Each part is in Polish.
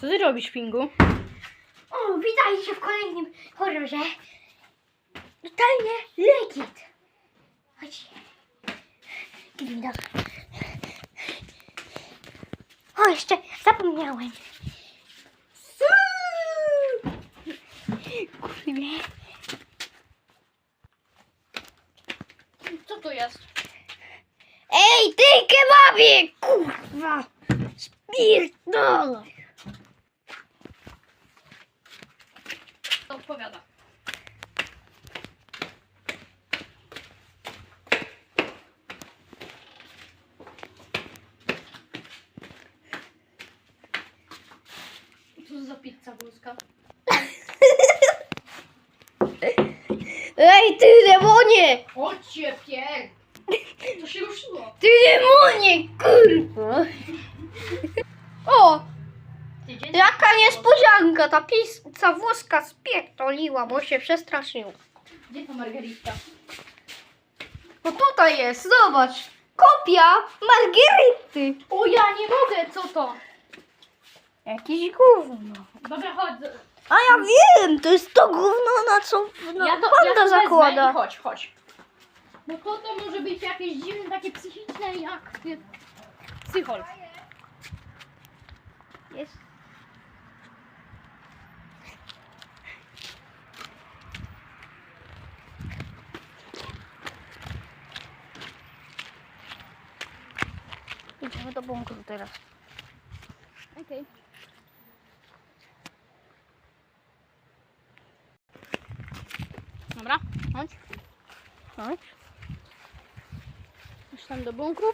Co ty robisz, Pingu? O, witajcie w kolejnym horrorze. Totalnie legit. Chodźcie. Gwidok. O, jeszcze zapomniałem. Kurde. Co to jest? Ej, ty kebabie! Kurwa! Spierdolaj! To odpowiada. Co za pizza włoska? Ej, ty demonie! Chodźcie, pier! To się ruszyło. Ty demonie, kurwa! O, Tydzień? jaka niespodzianka! Ta pizza włoska spierdoliła, bo się przestraszył. Gdzie ta margarita? No tutaj jest, zobacz! Kopia Margaryty! O, ja nie mogę, co to? Jakiś gówno. Dobra, chodź. A ja wiem, to jest to gówno, na co no, ja to, panda ja to wezmę zakłada. I chodź, chodź. No to to może być jakieś dziwne, takie psychiczne jak y, psychol. Jest. Idziemy do bunkru teraz. Okej. Dobra, chodź. Chodź. Już tam do bunkru.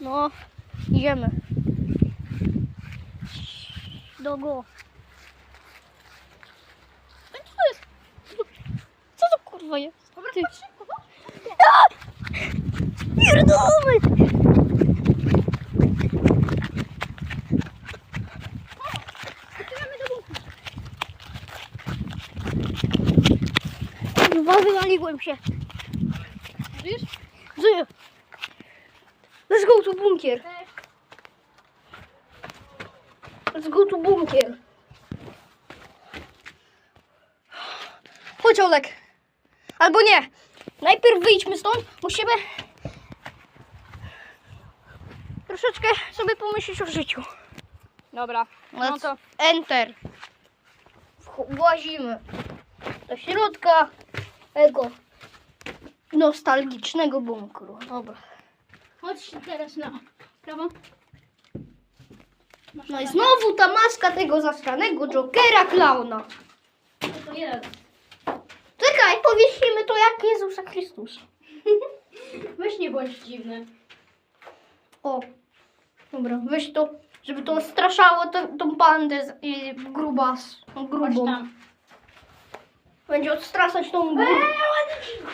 No, idziemy. Do go. Co to jest? Co to kurwa jest? Dobra, Ty. chodź bunkru. Kurwa, wywaliłem się. Żyjesz? Żyję. Let's go to bunkier. Let's go to bunkier. Chodź Olek. Albo nie. Najpierw wyjdźmy stąd. Musimy troszeczkę sobie pomyśleć o życiu. Dobra, no to Enter. Włazimy do środka tego nostalgicznego bunkru. Dobra. chodź teraz na prawo. Masz No i znowu ta maska tego zasranego Jokera klauna. To jest? Czekaj, powiesimy to jak Jezusa Chrystusa. Weź nie bądź dziwny. O, dobra, weź to, żeby to straszało tę- tą pandę z, y, grubas, tą Chodź grubą. tam. Będzie odstrasać tą grubą.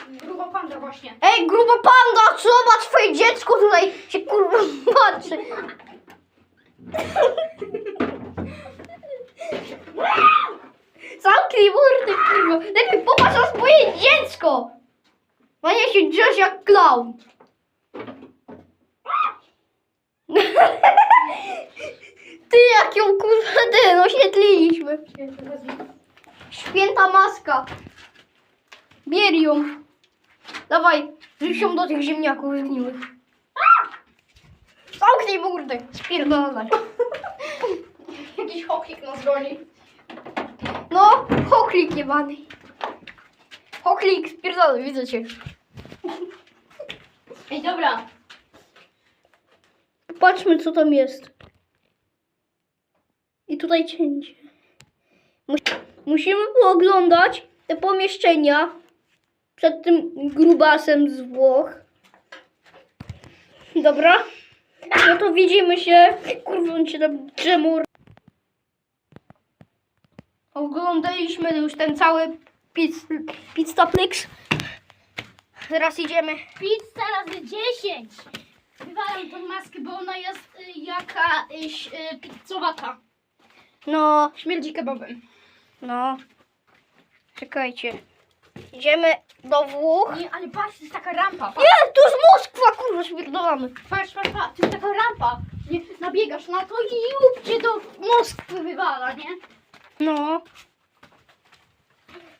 Gruba panda właśnie. Ej, gruba panda, zobacz, twoje dziecko tutaj się kurwa patrzy. Zamknij mordę, kurwa. Lepiej popatrz na swoje dziecko. A nie się drzesz jak klaun. Ty, jak ją kurwa, ten oświetliliśmy. Święta maska. Bier ją. Dawaj, rzuć ją do tych ziemniaków zgniłych. Zamknij mordę, spierdolaj. Jakiś hokik nas goni. No, hoklik jebany. Hoklik, spierdolaj, widzę cię. Ej, dobra. Patrzmy, co tam jest. I tutaj cięcie. Mus musimy pooglądać te pomieszczenia przed tym grubasem z Włoch. Dobra? No to widzimy się. Kurwa, on się tam. Oglądaliśmy już ten cały pizz, Pizzaplex. Teraz idziemy. Pizza razy 10. Wywalam tą maskę, bo ona jest y, jakaś y, pizzowata. No, Śmierdzi kebabem. no. Czekajcie. Idziemy do Włoch. Nie, ale patrz, to jest taka rampa. Patrz, Nie, to jest Moskwa, kurwa, spierdolamy. patrz, patrz, patrz. To jest taka rampa. nie, nabiegasz na to i łup cię do Moskwy wywala, nie? No.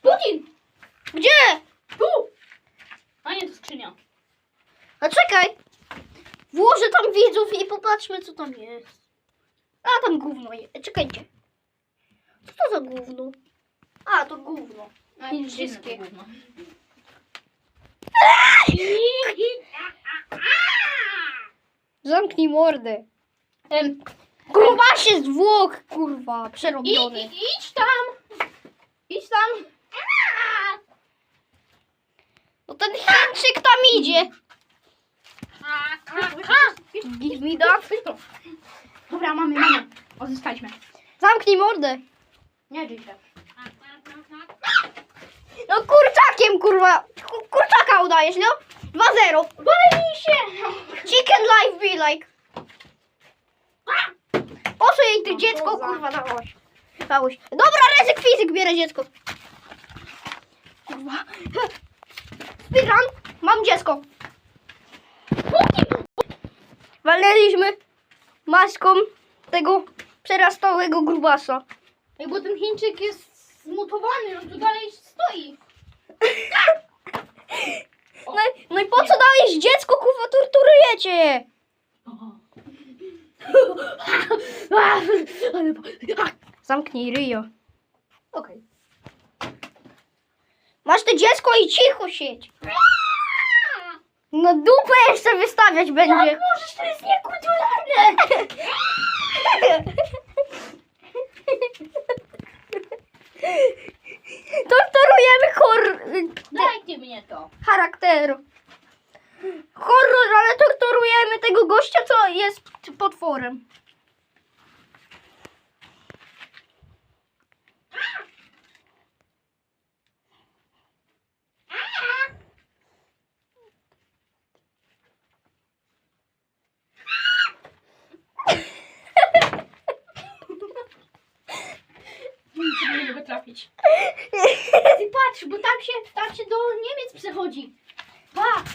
Putin! Gdzie? Tu! A nie, to skrzynia. A czekaj. Włożę tam widzów i popatrzmy, co tam jest. A, tam gówno jest. Czekajcie. Co to za gówno? A, to gówno. Chińskie. Zamknij mordę. Em, Grubasie z Włoch, kurwa, przerobiony. i, idź tam! Idź tam! No ten Chińczyk tam idzie. Give me that. Dobra, mamy, mamy. Odzyskaliśmy. Zamknij mordę. Nie drzwi się. No kurczakiem, kurwa. Ku- Kurczaka udajesz, no? 2-0. Walnij się! Chicken life be like. Po co jej ty dziecko, kurwa, dałaś? Dałaś. Dobra, ryzyk fizyk, bierę dziecko. Kurwa. Speedrun. Mam dziecko. Walnęliśmy maską tego przerastałego grubasa. Ej, bo ten Chińczyk jest zmutowany, on tu dalej stoi. No, i- no i po co dałeś dziecko, kurwa, torturujecie je? Zamknij ryjo. Okej. Masz to dziecko i cicho siedź. No dupę jeszcze wystawiać będzie. możesz, to jest niekulturalne! Torturujemy hor... Dajcie mnie to. charakteru. Horror, ale torturujemy tego gościa, co jest potworem. Ty patrz, bo tam się, tam się do Niemiec przechodzi. Patrz.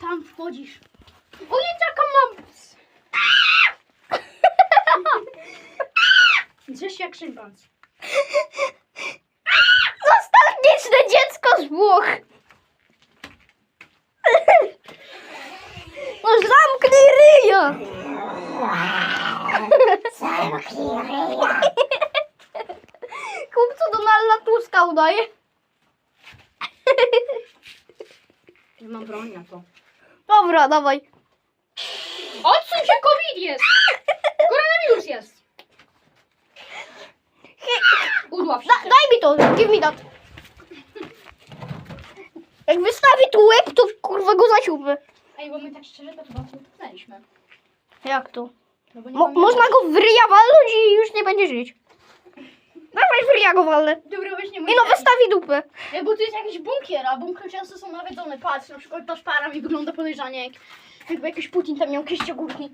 Tam wchodzisz. O jaka mam. Drzesz jak szympans. Zostawiczne dziecko z Włoch. No zamknij ryja. Kupcu Udaje. Ja mam broń na to. Dobra, dawaj. Odsuń się, COVID jest! Koronawirus jest! Udław się. Da, daj mi to, give me that. Jak wystawi tu łeb, to kurwa go zasiłby. Ej, bo my tak szczerze to chyba tu tknęliśmy. Jak to? No bo nie Mo, można go w ryja walnąć i już nie będzie żyć. Dawaj w ryja go walnę. Dobra, weź nie I mówię. no wystawi dupę. Ej, bo tu jest jakiś bunkier, a bunkry często są nawiedzone. Patrz, na przykład ta szpara mi wygląda podejrzanie, jak, jakby jakiś Putin tam miał jakieś ogórki.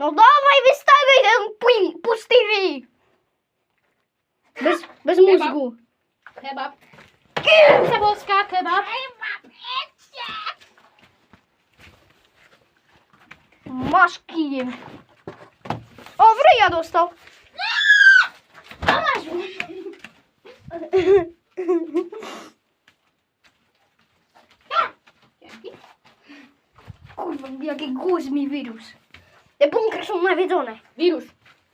No dawaj, wystawiaj ten pui- pusty ryj. Bez, bez Chyba. mózgu. Kebab. Pizza włoska, kebab. Masz kijem. O, w ryja dostał. Dzięki. Kurwa, jaki głos mi wirósł. Te bunkry są nawiedzone. Wirus.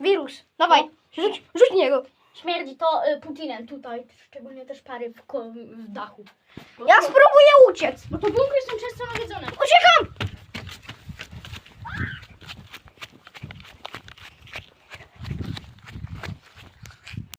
Wirus. Dawaj, rzuć, rzuć niego. Śmierdzi to y, Putinem tutaj, szczególnie też pary w, ko- w dachu. Bo Ja to, spróbuję uciec. bo to bunkry są często nawiedzone. Uciekam!